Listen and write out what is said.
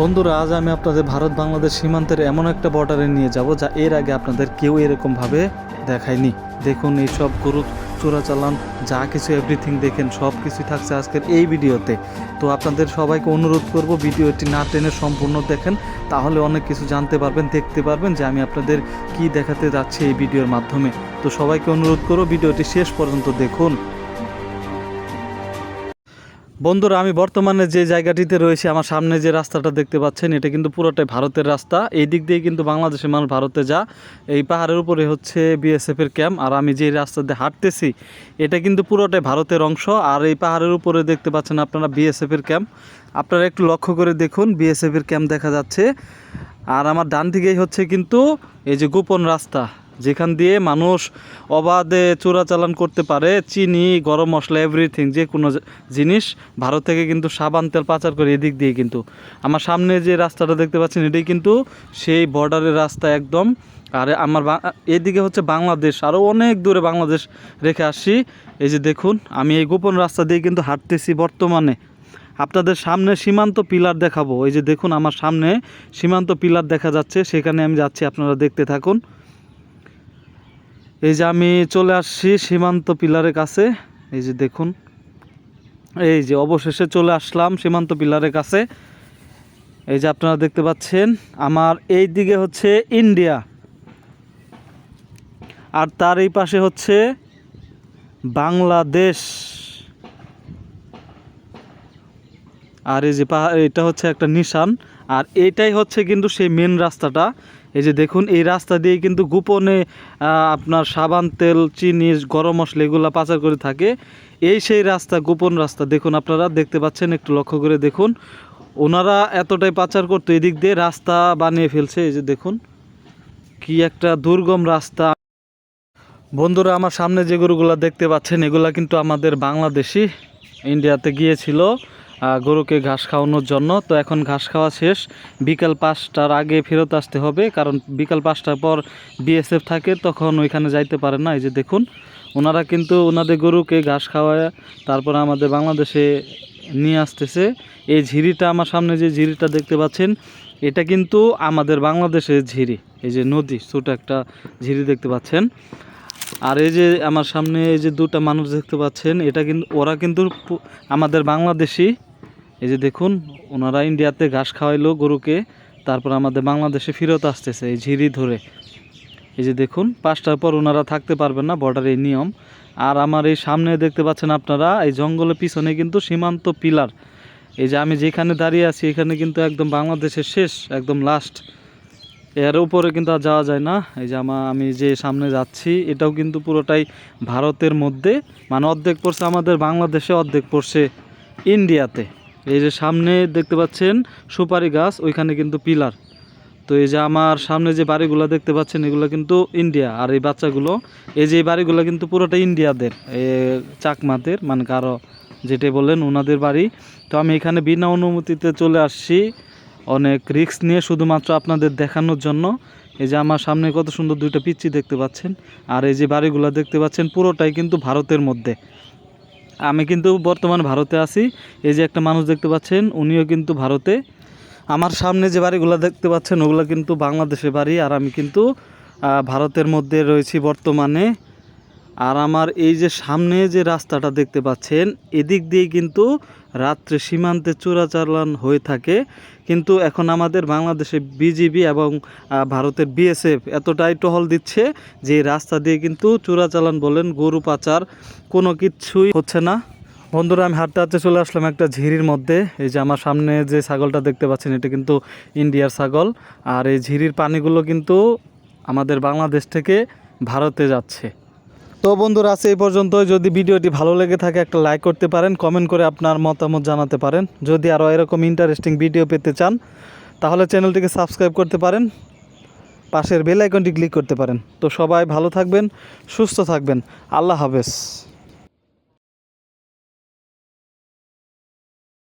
বন্ধুরা, আজ আমি আপনাদের ভারত বাংলাদেশ সীমান্তের এমন একটা বর্ডারে নিয়ে যাব যা এর আগে আপনাদের কেউ এরকমভাবে দেখায়নি। দেখুন এই সব গরু চোরাচালান, যা কিছু এভরিথিং দেখেন, সব কিছুই থাকছে আজকের এই ভিডিওতে। তো আপনাদের সবাইকে অনুরোধ করব, ভিডিওটি না টেনে সম্পূর্ণ দেখেন, তাহলে অনেক কিছু জানতে পারবেন, দেখতে পারবেন যে আমি আপনাদের কি দেখাতে যাচ্ছি এই ভিডিওর মাধ্যমে। তো সবাইকে অনুরোধ করব, ভিডিওটি শেষ পর্যন্ত দেখুন। বন্ধুরা, আমি বর্তমানে যে জায়গাটিতে রয়েছে, আমার সামনে যে রাস্তাটা দেখতে পাচ্ছেন, এটা কিন্তু পুরোটাই ভারতের রাস্তা। এই দিক দিয়ে কিন্তু বাংলাদেশের মানুষ ভারতে যা, এই পাহাড়ের উপরে হচ্ছে বিএসএফ এর ক্যাম্প আর আমি যে রাস্তা দিয়ে হাঁটতেছি, এটা কিন্তু পুরোটাই ভারতের অংশ। আর এই পাহাড়ের উপরে দেখতে পাচ্ছেন আপনারা বিএসএফ এর ক্যাম্প আপনারা একটু লক্ষ্য করে দেখুন বিএসএফ এর ক্যাম্প দেখা যাচ্ছে। আর আমার ডান দিকেই হচ্ছে কিন্তু এই যে গোপন রাস্তা। যেখান দিয়ে মানুষ অবাধে চোরাচালান করতে পারে, চিনি, গরম মশলা এভরিথিং যে কোনো জিনিস। ভারত থেকে কিন্তু সাবান, তেল পাচার করে এদিক দিয়ে কিন্তু। আমার সামনে যে রাস্তাটা দেখতে পাচ্ছেন, এটাই কিন্তু সেই বর্ডারের রাস্তা একদম। আর আমার এদিকে হচ্ছে বাংলাদেশ। আরও অনেক দূরে বাংলাদেশ রেখে আসি এই যে দেখুন, আমি এই গোপন রাস্তা দিয়ে কিন্তু হাঁটতেছি বর্তমানে। আপনাদের সামনে সীমান্ত পিলার দেখাবো। এই যে দেখুন, আমার সামনে সীমান্ত পিলার দেখা যাচ্ছে। সেখানে আমি যাচ্ছি, আপনারা দেখতে থাকুন। এই যে আমি চলে আসছি সীমান্ত পিলারের কাছে। এই যে দেখুন। এই যে অবশেষে চলে আসলাম সীমান্ত পিলারের কাছে। এই যে আপনারা দেখতে পাচ্ছেন, আমার এই দিকে হচ্ছে ইন্ডিয়া। আর তার এই পাশে হচ্ছে বাংলাদেশ। আর এই যে এটা হচ্ছে একটা নিশান। আর এটাই হচ্ছে কিন্তু সেই মেন রাস্তাটা। এই যে দেখুন, এই রাস্তা দিয়ে কিন্তু গোপনে আপনার সাবান, তেল, চিনি, গরম মশলা এগুলো পাচার করে থাকে। এই সেই রাস্তা, গোপন রাস্তা। দেখুন আপনারা, দেখতে পাচ্ছেন, একটু লক্ষ্য করে দেখুন। ওনারা এতটাই পাচার করতো, এদিক দিয়ে রাস্তা বানিয়ে ফেলছে। এই যে দেখুন, কি একটা দুর্গম রাস্তা। বন্ধুরা, আমার সামনে যে গরুগুলো দেখতে পাচ্ছেন, এগুলা কিন্তু আমাদের বাংলাদেশি, ইন্ডিয়াতে গিয়েছিল। গরুকে ঘাস খাওয়ানোর জন্য। তো এখন ঘাস খাওয়া শেষ। বিকাল পাঁচটার আগে ফেরত আসতে হবে, কারণ বিকাল পাঁচটার পর বিএসএফ থাকে, তখন ওইখানে যাইতে পারে না। এই যে দেখুন, ওনারা কিন্তু ওনাদের গরুকে ঘাস খাওয়ায়, তারপর আমাদের বাংলাদেশে নিয়ে আসতেছে। এই ঝিরিটা, আমার সামনে যে ঝিরিটা দেখতে পাচ্ছেন, এটা কিন্তু আমাদের বাংলাদেশের ঝিরি। এই যে নদী, ছোটো একটা ঝিরি দেখতে পাচ্ছেন। আর এই যে আমার সামনে এই যে দুটা মানুষ দেখতে পাচ্ছেন, এটা কিন্তু, ওরা কিন্তু আমাদের বাংলাদেশি। এই যে দেখুন, ওনারা ইন্ডিয়াতে ঘাস খাওয়াইলো গরুকে, তারপর আমাদের বাংলাদেশে ফেরত আসতেছে এই ঝিরি ধরে। এই যে দেখুন, পাঁচটার পর ওনারা থাকতে পারবেন না বর্ডারের এই নিয়ম। আর আমার এই সামনে দেখতে পাচ্ছেন আপনারা, এই জঙ্গলের পিছনে কিন্তু সীমান্ত পিলার। এই যে আমি যেখানে দাঁড়িয়ে আছি, এখানে কিন্তু একদম বাংলাদেশের শেষ, একদম লাস্ট এর উপরে কিন্তু আর যাওয়া যায় না। এই যে আমার আমি যে সামনে যাচ্ছি, এটাও কিন্তু পুরোটাই ভারতের মধ্যে। মানে অর্ধেক পড়ছে আমাদের বাংলাদেশে, অর্ধেক পড়ছে ইন্ডিয়াতে। এই যে সামনে দেখতে পাচ্ছেন সুপারি গাছ, ওইখানে কিন্তু পিলার। তো এই যে আমার সামনে যে বাড়িগুলো দেখতে পাচ্ছেন, এগুলো কিন্তু ইন্ডিয়া আর এই বাচ্চাগুলো, এই যে বাড়িগুলো কিন্তু পুরোটা ইন্ডিয়াদের চাকমাদের মানে কারও যেটা বললেন ওনাদের বাড়ি। তো আমি এখানে বিনা অনুমতিতে চলে আসছি, অনেক রিস্ক নিয়ে শুধুমাত্র আপনাদের দেখানোর জন্য। এই যে আমার সামনে কত সুন্দর দুইটা পিচ্ছি দেখতে পাচ্ছেন, আর এই যে বাড়িগুলো দেখতে পাচ্ছেন পুরোটাই কিন্তু ভারতের মধ্যে। আমি কিন্তু বর্তমান ভারতে আছি। এই যে একটা মানুষ দেখতে পাচ্ছেন, উনিও কিন্তু ভারতে। আমার সামনে যে বাড়িগুলো দেখতে পাচ্ছেন, ওগুলো কিন্তু বাংলাদেশের বাড়ি। আর আমি কিন্তু ভারতের মধ্যে রয়েছি বর্তমানে। আর আমার এই যে সামনে যে রাস্তাটা দেখতে পাচ্ছেন, এদিক দিয়ে কিন্তু রাত্রে সীমান্তে চোরাচালান হয়ে থাকে। কিন্তু এখন আমাদের বাংলাদেশে বিজিবি এবং ভারতের বিএসএফ এতটাই টহল দিচ্ছে যে রাস্তা দিয়ে কিন্তু চোরাচালান বলেন গরু পাচার কোনো কিছুই হচ্ছে না। বন্ধুরা, আমি হাঁটতে হাঁটতে চলে আসলাম একটা ঝিরির মধ্যে। এই যে আমার সামনে যে ছাগলটা দেখতে পাচ্ছেন, এটা কিন্তু ইন্ডিয়ার ছাগল। আর এই ঝিরির পানিগুলো কিন্তু আমাদের বাংলাদেশ থেকে ভারতে যাচ্ছে। তো বন্ধুরা আছে এই পর্যন্ত যদি ভিডিওটি ভালো লেগে থাকে, একটা লাইক করতে পারেন কমেন্ট করে আপনার মতামত জানাতে পারেন। যদি আরও এরকম ইন্টারেস্টিং ভিডিও পেতে চান, তাহলে চ্যানেলটিকে সাবস্ক্রাইব করতে পারেন। পাশের বেল আইকনটি ক্লিক করতে পারেন। তো সবাই ভালো থাকবেন, সুস্থ থাকবেন। আল্লাহ হাফেজ।